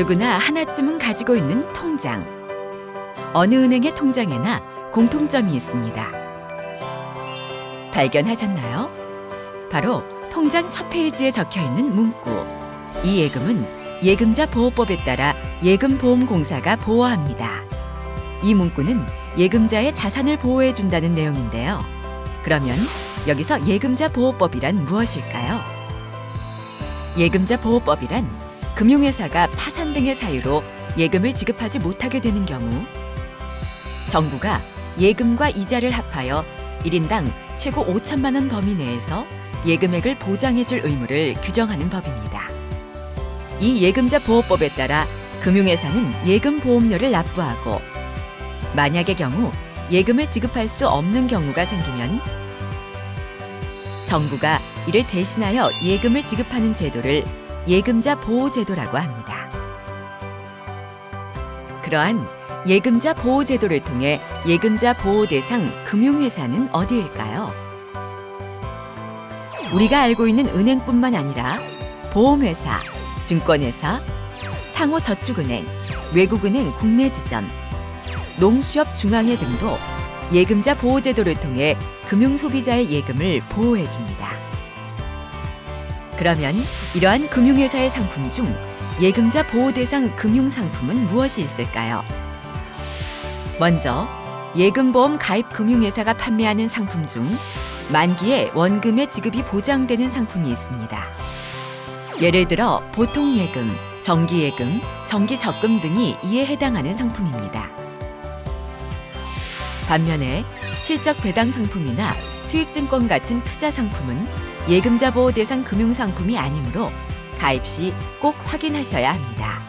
누구나 하나쯤은 가지고 있는 통장. 어느 은행의 통장에나 공통점이 있습니다. 발견하셨나요? 바로 통장 첫 페이지에 적혀 있는 문구. 이 예금은 예금자 보호법에 따라 예금보험공사가 보호합니다. 이 문구는 예금자의 자산을 보호해 준다는 내용인데요. 그러면 여기서 예금자 보호법이란 무엇일까요? 예금자 보호법이란 금융회사가 파산 등의 사유로 예금을 지급하지 못하게 되는 경우 정부가 예금과 이자를 합하여 1인당 최고 5천만 원 범위 내에서 예금액을 보장해 줄 의무를 규정하는 법입니다. 이 예금자 보호법에 따라 금융회사는 예금 보험료를 납부하고 만약의 경우 예금을 지급할 수 없는 경우가 생기면 정부가 이를 대신하여 예금을 지급하는 제도를 예금자 보호 제도라고 합니다. 그러한 예금자 보호 제도를 통해 예금자 보호 대상 금융회사는 어디일까요? 우리가 알고 있는 은행뿐만 아니라 보험회사, 증권회사, 상호저축은행, 외국은행 국내 지점, 농수협 중앙회 등도 예금자 보호 제도를 통해 금융 소비자의 예금을 보호해 줍니다. 그러면 이러한 금융회사의 상품 중 예금자 보호 대상 금융 상품은 무엇이 있을까요? 먼저 예금보험 가입 금융회사가 판매하는 상품 중 만기에 원금의 지급이 보장되는 상품이 있습니다. 예를 들어 보통 예금, 정기 예금, 정기 적금 등이 이에 해당하는 상품입니다. 반면에 실적 배당 상품이나 수익증권 같은 투자 상품은 예금자 보호 대상 금융 상품이 아니므로 가입 시 꼭 확인하셔야 합니다.